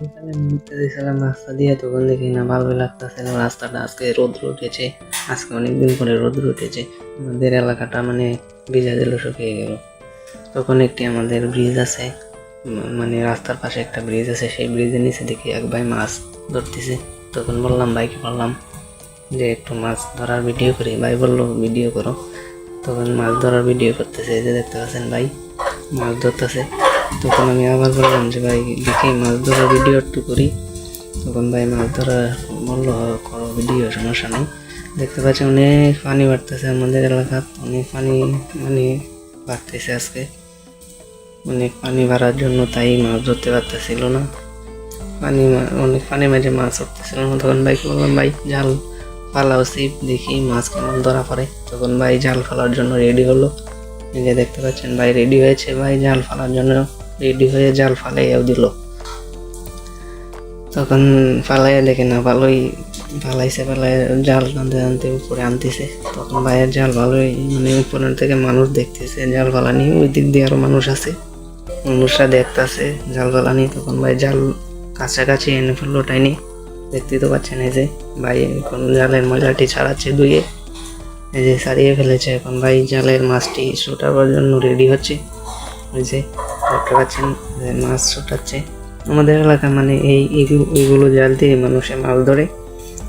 গেছিলাম রাস্তা দিয়ে তখন দেখি না ভালোই লাগতেছে না। রাস্তাটা আজকে রোদ্র উঠেছে, আজকে অনেকদিন পরে রোদ্র উঠেছে। আমাদের এলাকাটা মানে ভিজা দিল শুকিয়ে গেল। তখন একটি আমাদের ব্রিজ আছে মানে রাস্তার পাশে একটা ব্রিজ আছে, সেই ব্রিজের নিচে দেখি এক ভাই মাছ ধরতেছে। তখন বললাম, ভাইকে বললাম যে একটু মাছ ধরার ভিডিও করি। ভাই বলল ভিডিও করো। তখন মাছ ধরার ভিডিও করতেছে, এই যে দেখতে পাচ্ছেন ভাই, মাছ ধরতেছে। তখন আমি আবার বললাম যে, ভাই, দেখি মাছ ধরার ভিডিও একটু করি। তখন ভাই মাছ ধরা বলল করো ভিডিও সমস্যা নেই। দেখতে পাচ্ছি অনেক পানি বাড়তেছে আমাদের এলাকাত অনেক পানি মানে বাড়তেছে আজকে। অনেক পানি বাড়ার জন্য তাই মাছ ধরতে পারতেছিল না। পানি অনেক পানি মাঝে মাছ উঠতেছিল না। তখন ভাইকে বললাম, ভাই, জাল ফালাও ছিপ, দেখি মাছ কেমন ধরা পড়ে। তখন ভাই জাল ফেলার জন্য রেডি হলো। যে দেখতে পাচ্ছেন, ভাই রেডি হয়েছে। ভাই জাল ফালার জন্য রেডি হয়ে জাল ফালাইয়াও দিল। তখন ফালাইয়া দেখে না, ভালোই ফালাইছে ফালাই জাল টানতে টানতে উপরে আনতেছে। তখন ভাইয়ের জাল ভালোই মানে উপরের থেকে মানুষ দেখতেছে, জাল ফালানি ওই দিক দিয়ে আরও মানুষ আছে। মানুষরা দেখতেছে জাল ফালানি তখন ভাই জাল কাছাকাছি এনে ফেলল টাইনি। দেখতেই তো পাচ্ছেন এই যে ভাই এখন জালের ময়লাটি ছাড়াচ্ছে ধুয়ে এই যে সারিয়ে ফেলেছে। এখন ভাই জালের মাছটি ছোটাবার জন্য রেডি হচ্ছে। ওই যে দেখতে পাচ্ছেন মাছ ছোটাচ্ছে। আমাদের এলাকা মানে এই এইগুলো জাল দিয়ে মানুষে মাছ ধরে।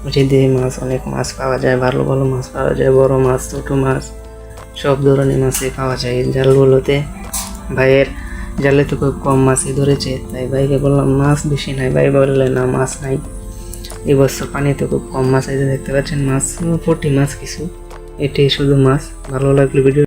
ওই দিয়ে মাছ, অনেক মাছ পাওয়া যায়, ভালো ভালো মাছ পাওয়া যায়, বড় মাছ, ছোটো মাছ, সব ধরনের মাছই পাওয়া যায় এই জালগুলোতে। ভাইয়ের জালে তো খুব কম মাছই ধরেছে, তাই ভাইকে বললাম, মাছ বেশি নাই। ভাই বললে, না, মাছ নাই। এবছর পানিতে খুব কম মাছ এই দেখতে পাচ্ছেন, মাছ, পুঁটি মাছ কিছু। এটাই শুধু মাছ, ভালো লাগল ভিডিও